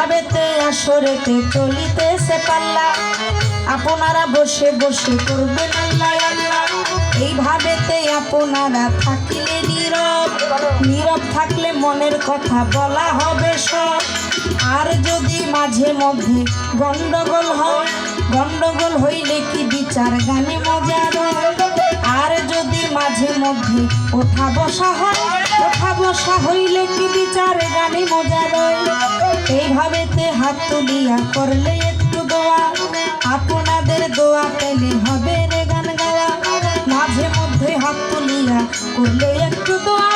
আসরেতে চলিতেছে পাল্লা। আপনারা বসে বসে করবেন আল্লাহ এইভাবেতে আপনারা থাকিলে নীরব। নীরব থাকলে মনের কথা বলা হবে সব। আর যদি মাঝে মধ্যে গন্ডগোল হয়, গন্ডগোল হইলে কি বিচার গানে মজা আর যদি মাঝে মধ্যে ওঠা বসা হয় ওঠা বসা হইলে কি বিচারে? গানে মজা রয় এইভাবেতে হাত তুলিয়া করলে একটু দোয়া। আপনাদের দোয়া পেলে হবে রে গান গাওয়া। মাঝে মধ্যে হাত তুলিয়া করলে একটু দোয়া।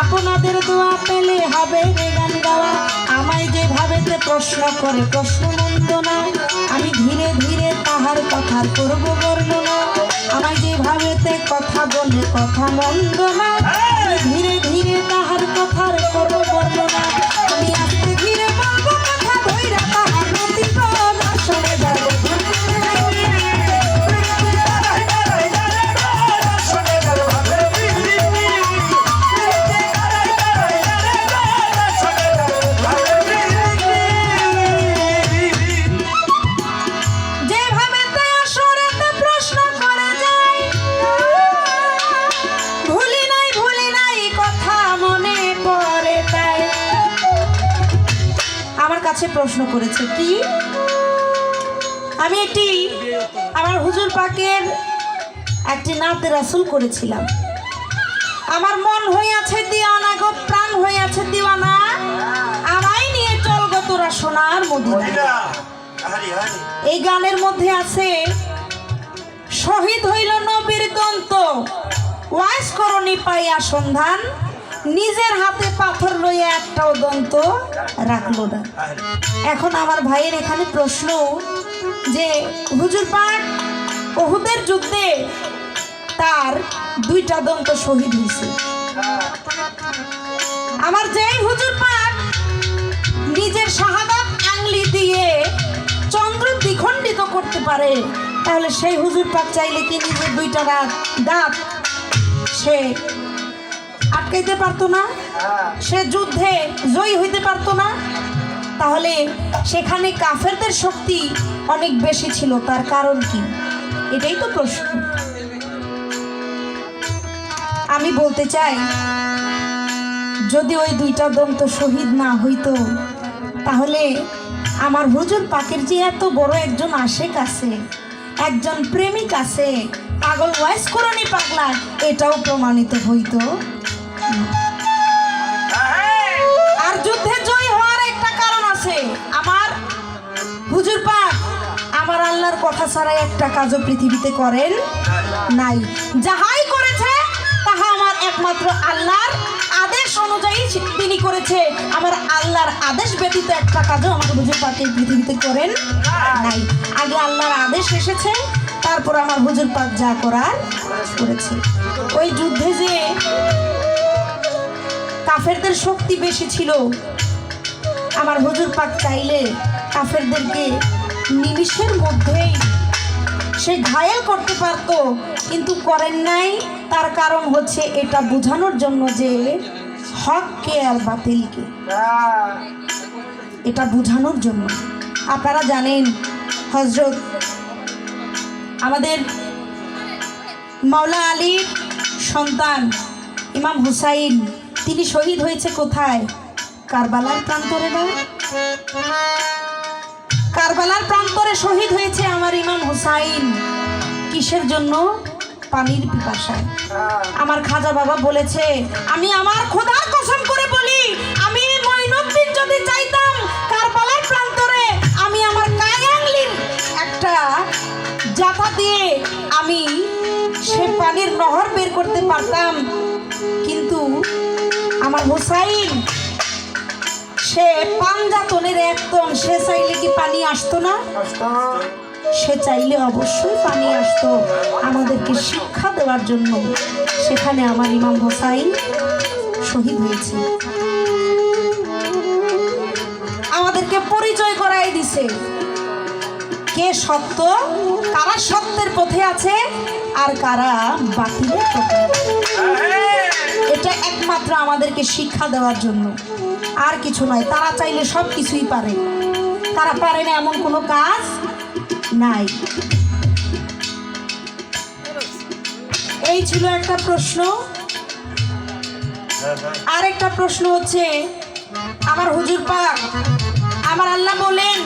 আপনাদের দোয়া পেলে হবে রে গান গাওয়া। আমায় যেভাবেতে প্রশ্ন করে, প্রশ্ন মন্দ না আমি ধীরে ধীরে তাহার কথার করব বর্ণনা। আমায় যেভাবেতে কথা বলে, কথা মন্দ না ধীরে ধীরে তাহার কথার করব বর্ণনা আমি প্রশ্ন করেছে কি? আমি একটি আমার হুজুর পাকের একটি নাতে রাসুল করেছিলাম। আমার মন হইয়াছে দিওয়ানা গো প্রাণ হইয়াছে দিওয়ানা। আমায় নিয়ে চল গো তোরা সোনার মদিনা। এই গানের মধ্যে আছে শহীদ হইল নবীর দন্ত ওয়াইস করণী পাইয়া সন্ধান নিজের হাতে পাথর লইয়া একটাও দন্ত রাখল না। এখন আমার ভাইয়ের এখানে প্রশ্ন যে, হুজুর পাক, ওহুদের যুদ্ধে তার দুইটা দন্ত শহীদ হয়েছে। আমার যেই হুজুর পাক নিজের শাহাদাত আংলি দিয়ে চন্দ্র দ্বিখণ্ডিত করতে পারে, তাহলে সেই হুজুর পাক চাইলে কি নিজের দুইটা দাঁত দাঁত সে আটকাইতে পারতো না, সে যুদ্ধে জয়ী হইতে পারতো না। তাহলে সেখানে কাফেরদের শক্তি অনেক বেশি ছিল, তার কারণ কি? এটাই তো প্রশ্ন। আমি বলতে চাই, যদি ওই দুইটা দন্ত শহীদ না হইতো, তাহলে আমার হুজুর পাকের যে এত বড় একজন আশেক আছে, একজন প্রেমিক আছে, পাগল ওয়াইস করণী পাগলা, এটাও প্রমাণিত হইতো। আর যুদ্ধে জয় হওয়ার একটা কারণ আছে। আমার হুজুর পাক, আমার আল্লাহর কথা ছাড়া একটা কাজও পৃথিবীতে করেন নাই। যাহাই করেছে, তাহা আমার একমাত্র আল্লাহর আদেশ অনুযায়ী তিনি করেছে। আমার আল্লাহর আদেশ ব্যতীত একটা কাজও আমার হুজুর পাক এই পৃথিবীতে করেন নাই। আগে আল্লাহর আদেশ এসেছে, তারপর আমার হুজুর পাক যা করার করেছে। ওই যুদ্ধে যে কাফেরদের শক্তি বেশি ছিল। আমার হুজুর পাক চাইলে কাফেরদেরকে নিমিষের মধ্যেই সে ঘায়েল করতে পারত, কিন্তু করেন নাই। তার কারণ হচ্ছে এটা বোঝানোর জন্য যে হক হককে আর বাতিলকে এটা বোঝানোর জন্য। আপনারা জানেন হজরত আমাদের মাওলা আলীর সন্তান ইমাম হুসাইন তিনি শহীদ হয়েছে কোথায়? কারবালার প্রান্তরে না? কারবালার প্রান্তরে শহীদ হয়েছে আমার ইমাম হুসাইন। কিসের জন্য? পানির পিপাসায়। আমার খাজা বাবা বলেছে, আমি আমার খোদার কসম করে বলি, আমি মঈনুদ্দিন যদি চাইতাম কারবালার প্রান্তরে, আমি আমার কায়াংলির একটা জাতা দিয়ে আমি সে পানির নহর বের করতে পারতাম। কিন্তু আমার হোসাইন সে পাঞ্জাতনের একদম, সে চাইলে কি পানি আসতো না? সে চাইলে অবশ্যই পানি আসতো। আমাদেরকে শিক্ষা দেওয়ার জন্য সেখানে আমার ইমাম হোসাইন শহীদ হয়েছে। আমাদেরকে পরিচয় করাই দিছে। কে সত্য, কারা সত্যের পথে আছে, আর কারা বাতিলের পথে একমাত্র আমাদেরকে শিক্ষা দেওয়ার জন্য। আর কিছু নয় তারা চাইলে সব কিছুই পারে। তারা পারে না এমন কোনো কাজ নাই। এই ছিল একটা প্রশ্ন। আরেকটা প্রশ্ন হচ্ছে, আমার হুজুর পাক, আমার আল্লাহ বলেন,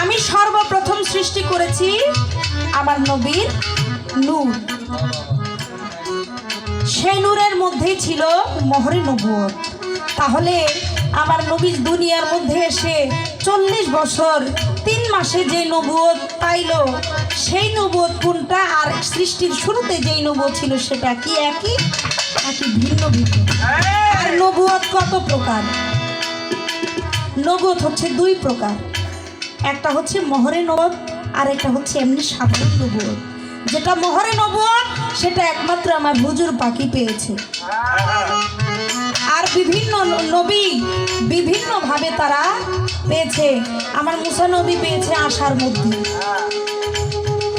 আমি সর্বপ্রথম সৃষ্টি করেছি আমার নবীর নূর। সেই নূরের মধ্যেই ছিল মহরে নবুয়ত। তাহলে আমার নবী দুনিয়ার মধ্যে এসে চল্লিশ বছর তিন মাসে যে নবুয়ত পাইল সেই নবুয়ত কোনটা আর সৃষ্টির শুরুতে যেই নবুয়ত ছিল সেটা কি একই নাকি ভিন্ন ভিন্ন? আর নবুয়ত কত প্রকার? নবুয়ত হচ্ছে দুই প্রকার। একটা হচ্ছে মহরে নবত আর একটা হচ্ছে এমনি সাধারণ নবুয়ত। যেটা মহরে নবুয়ত সেটা একমাত্র আমার হুজুর পাখি পেয়েছে। আর বিভিন্ন নবী বিভিন্নভাবে তারা পেয়েছে। আমার মুসা নবী পেয়েছে আশার মধ্যে।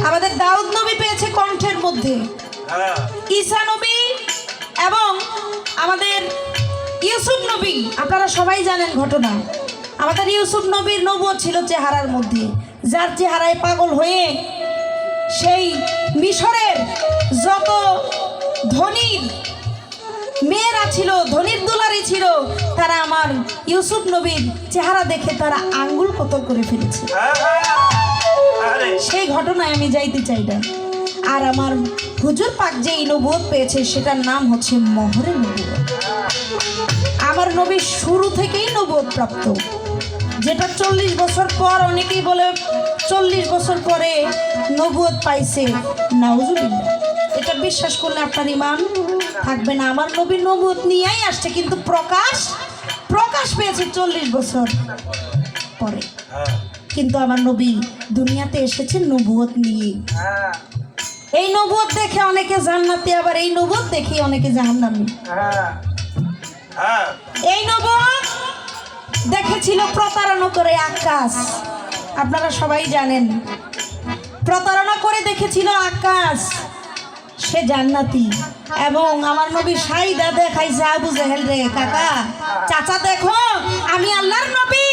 আমাদের দাউদ নবী পেয়েছে কণ্ঠের মধ্যে। ঈসা নবী এবং আমাদের ইউসুফ নবী। আপনারা সবাই জানেন ঘটনা। আমাদের ইউসুফ নবীর নবুয়ত ছিল চেহারার মধ্যে। যার চেহারায় পাগল হয়ে সেই মিশরের যত ধনীর মেয়েরা ছিল, ধনির দুলারি ছিল, তারা আমার ইউসুফ নবীর চেহারা দেখে তারা আঙ্গুল কতল করে ফেলেছে। সেই ঘটনায় আমি যাইতে চাই না। আর আমার হুজুর পাক যে নবুয়ত পেয়েছে, সেটার নাম হচ্ছে মহরে নবুয়ত। আমার নবী শুরু থেকেই নবুয়ত প্রাপ্ত। যেটা চল্লিশ বছর পর অনেকেই বলে চল্লিশ বছর পরে নবুয়ত পাইছে। নাউজুবিল্লাহ। এটা বিশ্বাস করলে আপনার ইমান থাকবে না। আমার নবী নবুয়ত নিয়েই আসছে কিন্তু প্রকাশ প্রকাশ পেয়েছে চল্লিশ বছর পরে। কিন্তু আমার নবী দুনিয়াতে এসেছে নবুয়ত নিয়ে। এই নবুয়ত দেখে অনেকে জান্নাতি আবার এই নবুয়ত দেখে অনেকে জাহান্নামী। এই নবুয়ত দেখেছিল প্রতারণা করে আকাশ। আপনারা সবাই জানেন। প্রতারণা করে দেখেছিল আকাশ। সে জান্নাতি। এবং আমার নবী সাইদা দেখাইছে, আবু জেহেল রে, কাকা, চাচা দেখো, আমি আল্লাহর নবী।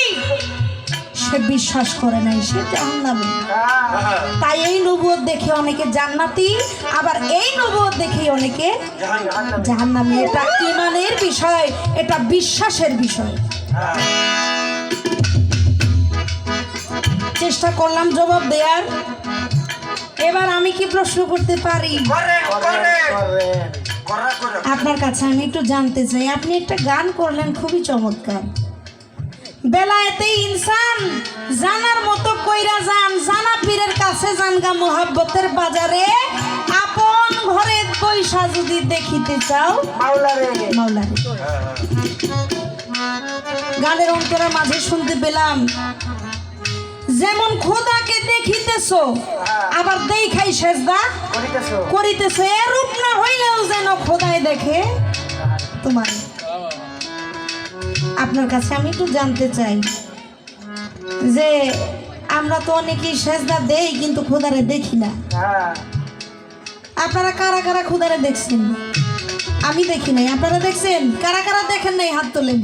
সে বিশ্বাস করে নাই, সে জাহান্নামী। তাই এই নবুয়ত দেখে অনেকে জান্নাতি, আবার এই নবুয়ত দেখে অনেকে জাহান্নামী। এটা ইমানের বিষয়, এটা বিশ্বাসের বিষয়। চেষ্টা করলাম জবাব দেওয়ার এবার আমি কি প্রশ্ন করতে পারি? আপনার কাছে আমি একটু জানতে চাই আপনি একটা গান করলেন খুবই চমৎকার। বেলায়েতে ইনসান জানার মতো কইরা যান জানা পীরের কাছে জানগা মোহাব্বতের বাজারে। আপন ঘরে পয়সা যদি দেখিতে চাও মাওলারে। গানের অন্তরের মাঝে শুনতে পেলাম যেমন খোদাকে দেখিতেছো আবার দেখাই সেজদা করিতেছো। এরূপ না হইলেও যেন খোদায় দেখে তোমার। আপনার কাছে আমি একটু জানতে চাই যে আমরা তো অনেকেই সেজদা দেই কিন্তু খোদারে দেখি না। আপনারা কারা কারা খোদারে দেখছেন? আমি দেখি নাই। আপনারা দেখছেন? কারা কারা দেখেন নাই হাত তোলেন?